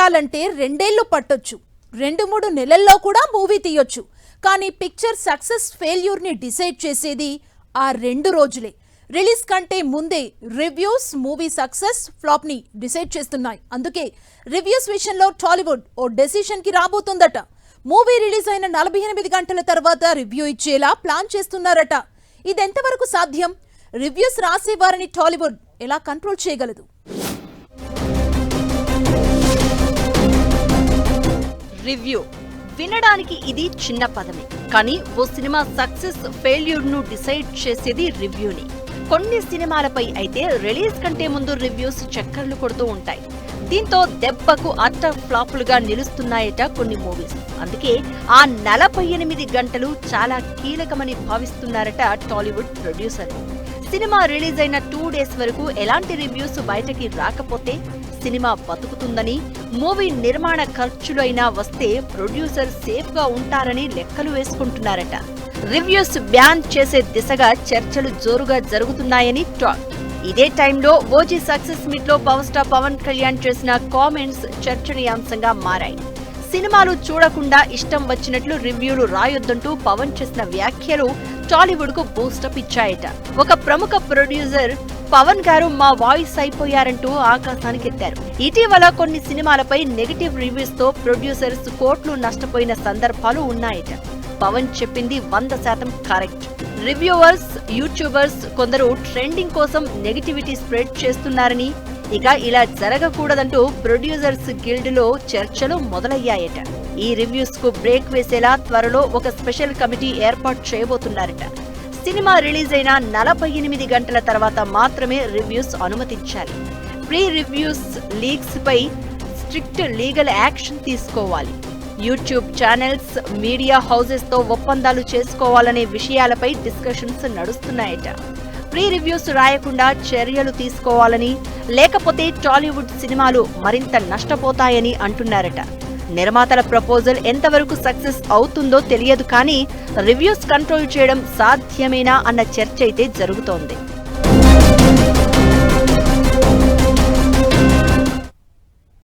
తీయాలంటే రెండేళ్ళు పట్టొచ్చు. రెండు మూడు నెలల్లో కూడా మూవీ తీయొచ్చు. కానీ పిక్చర్ సక్సెస్ ఫెయిల్యూర్ని డిసైడ్ చేసేది ఆ రెండు రోజులే. రిలీజ్ కంటే ముందే రివ్యూస్ మూవీ సక్సెస్ ఫ్లాప్ని డిసైడ్ చేస్తున్నాయి. అందుకే రివ్యూస్ విషయంలో టాలీవుడ్ ఓ డెసిషన్కి రాబోతుందట. మూవీ రిలీజ్ అయిన నలభై ఎనిమిది గంటల తర్వాత రివ్యూ ఇచ్చేలా ప్లాన్ చేస్తున్నారట. ఇదెంతవరకు సాధ్యం? రివ్యూస్ రాసేవారిని టాలీవుడ్ ఎలా కంట్రోల్ చేయగలదు? రివ్యూ. వినడానికి ఇది చిన్న పదమే. కానీ ఓ సినిమా సక్సెస్ ఫెయిల్యూర్ను డిసైడ్ చేసేది రివ్యూని. కొన్ని సినిమాలపై అయితే రిలీజ్ కంటే ముందు రివ్యూస్ చక్కర్లు కొడుతూ ఉంటాయి. దీంతో దెబ్బకు అట్ట ఫ్లాపులుగా నిలుస్తున్నాయట కొన్ని మూవీస్. అందుకే ఆ నలభై ఎనిమిది గంటలు చాలా కీలకమని భావిస్తున్నారట టాలీవుడ్ ప్రొడ్యూసర్ సినిమా రిలీజ్ అయిన టూ డేస్ వరకు ఎలాంటి రివ్యూస్ బయటకి రాకపోతే సినిమా బతుకుతుందని మూవీ నిర్మాణ ఖర్చులైనా వస్తే ప్రొడ్యూసర్ సేఫ్గా ఉంటారని లెక్కలు వేసుకుంటున్నారట. రివ్యూస్ బ్యాన్ చేసే దిశగా చర్చలు జోరుగా జరుగుతున్నాయని టాక్. ఇదే టైంలో ఓజీ సక్సెస్ మీట్లో పవర్ స్టార్ పవన్ కళ్యాణ్ చేసిన కామెంట్స్ చర్చనీయాంశంగా మారాయి. సినిమాలు చూడకుండా ఇష్టం వచ్చినట్లు రివ్యూలు రాయొద్దంటూ పవన్ చేసిన వ్యాఖ్యలు టాలీవుడ్కు బూస్టప్ ఇచ్చాయట. ఒక ప్రముఖ ప్రొడ్యూసర్ పవన్ గారు మా వాయిస్ అయిపోయారంటూ ఆకాశానికి ఎత్తారు ఇటీవల కొన్ని సినిమాలపై నెగటివ్ రివ్యూస్తో ప్రొడ్యూసర్స్ కోట్లు నష్టపోయిన సందర్భాలు ఉన్నాయట. పవన్ చెప్పింది వంద శాతం కరెక్ట్. రివ్యూవర్స్ యూట్యూబర్స్ కొందరు ట్రెండింగ్ కోసం నెగిటివిటీ స్ప్రెడ్ చేస్తున్నారని ఇక ఇలా జరగకూడదంటూ ప్రొడ్యూసర్స్ గిల్డ్లో చర్చలు మొదలయ్యాయట. ఈ రివ్యూస్కు బ్రేక్ వేసేలా త్వరలో ఒక స్పెషల్ కమిటీ ఏర్పాటు చేయబోతున్నారట. సినిమా రిలీజ్ అయిన నలభై ఎనిమిది గంటల తర్వాత మాత్రమే రివ్యూస్ అనుమతించాలి. ప్రీ రివ్యూస్ లీక్స్ పై స్ట్రిక్ట్ లీగల్ యాక్షన్ తీసుకోవాలి. యూట్యూబ్ ఛానల్స్ మీడియా హౌసెస్తో ఒప్పందాలు చేసుకోవాలనే విషయాలపై డిస్కషన్స్ నడుస్తున్నాయట. ప్రీ రివ్యూస్ రాయకుండా చర్యలు తీసుకోవాలని లేకపోతే టాలీవుడ్ సినిమాలు మరింత నష్టపోతాయని అంటున్నారట. నిర్మాతల ప్రపోజల్ ఎంతవరకు సక్సెస్ అవుతుందో తెలియదు కానీ రివ్యూస్ కంట్రోల్ చేయడం సాధ్యమేనా అన్న చర్చ అయితే జరుగుతోంది.